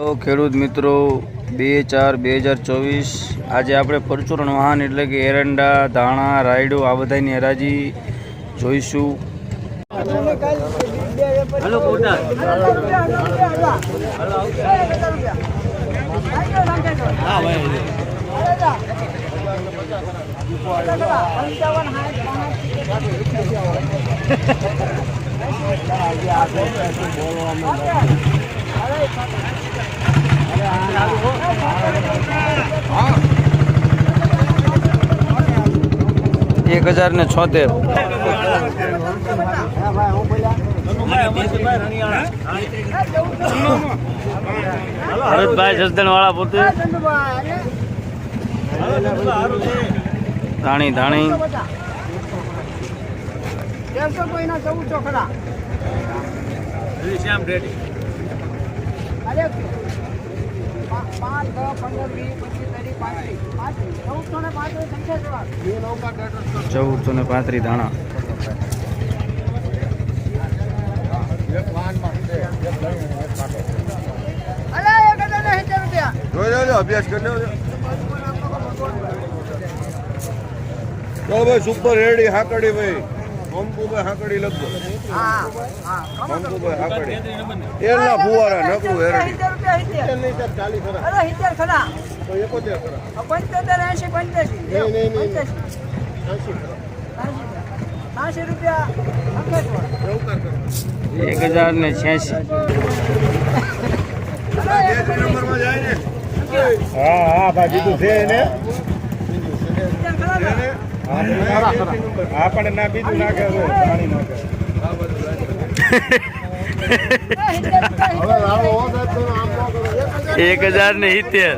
તો ખેડૂત મિત્રો બે ચાર બે હજાર ચોવીસ આજે આપણે પરચુરણ વાહન એટલે કે એરંડા ધાણા રાયડો આ બધાની હરાજી જોઈશું. એક હજાર ને છોતેર. ભરતભાઈ જસદણ વાળા પોતે. ધાણી ધાણી. તેરસો ચોખડા. શ્યામ પા- પાંચ દસ પંદર વીસ પચીસ ત્રીસ પાંત્રીસ પાંત્રીસ ચૌદસો ને પાંત્રીસ સંખ્યા જોવા ચૌદસો ને પાંત્રીસ લેજો અભ્યાસ કરી લેજો ભાઈ સુપર રેડી હાકડી ભાઈ. કંકુભાઈ હાકડી લખજો હા હા કંકુભાઈ હાકડી એરના ફુવારા નકરું હેરડી સિત્તેર રૂપિયા સિત્તેર અરે સિત્તેર ખરા. પંચોતેર એસી પંચ્યાસી. નહીં, નહીં, રૂપિયા. એક હજાર ને છ્યાસી. નંબરમાં જાય ને. હા હા ભાઈ બીજું છે એને. ને? આપણે બીજું નાખે પાણી એક હજાર ને સિત્તેર.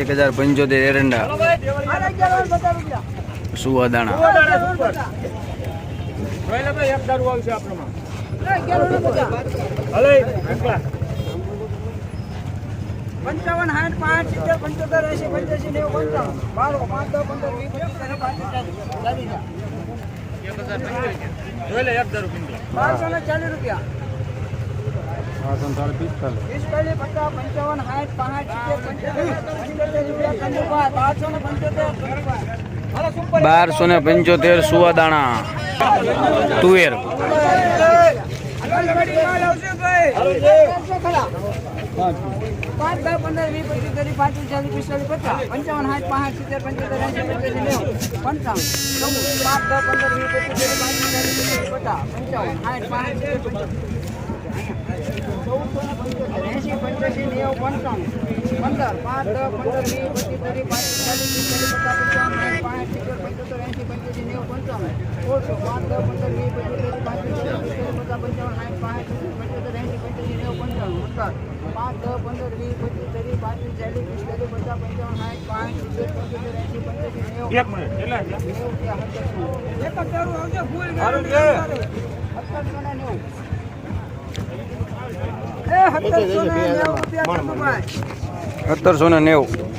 એક હજાર પંચોતેર એરંડા. સુવાદાણા પંચાવન, સાઠ, પાંચ, સિત્તેર, પંચોતેર એસી પંચ્યાસી, નેવું, પંચાવન. બારો પાંચ, દસ, પંદર, વીસ, પચીસ, અને પાંત્રીસ ને ચાલીસ રૂપિયા. પંચાવન, સાઠ, પાંચ પંચોતેર બારસો ને પંચોતેર સુવાદાણા. તુવેર. પાંચ દસ પંદર વીસ પચીસ ત્રીસ પાંત્રીસ ચાલીસ પિસ્તાલીસ પચાસ પંચાવન સાઠ પાંચ સિત્તેર પંચોતેર એંશી પંચ્યાસી નેવું પંચાવન ચૌદ પાંચ દસ પંદર વીસ પચીસ ત્રીસ પાંત્રીસ ચાલીસ પિસ્તાલીસ પચાસ પંચાવન સાઠ પાંચ સિત્તેર પંચોતેર એંશી પંચ્યાસી નેવું પંચાવન પંદર પાંચ દસ પંદર વીસ પચીસ ત્રીસ પાંત્રીસ ચાલીસ પિસ્તાલીસ પચાસ પંચાવન સાઠ પાંચ સિત્તેર પંચોતેર એંશી પંચ્યાસી નેવું પંચાવન ઓળસો પાંચ દસ પંદર વીસ પચીસ ત્રીસ પાંત્રીસ ચાલીસ વીસ ચાલીસ પચાસ પંચાવન સાઠ પાંચ સિત્તેર પંચોતેર એંશી પંચ્યાસી નેવું એક મિનિટ, કેટલા નેવું રૂપિયા સત્તરસો. ને નેવું. સત્તરસો ને નેવું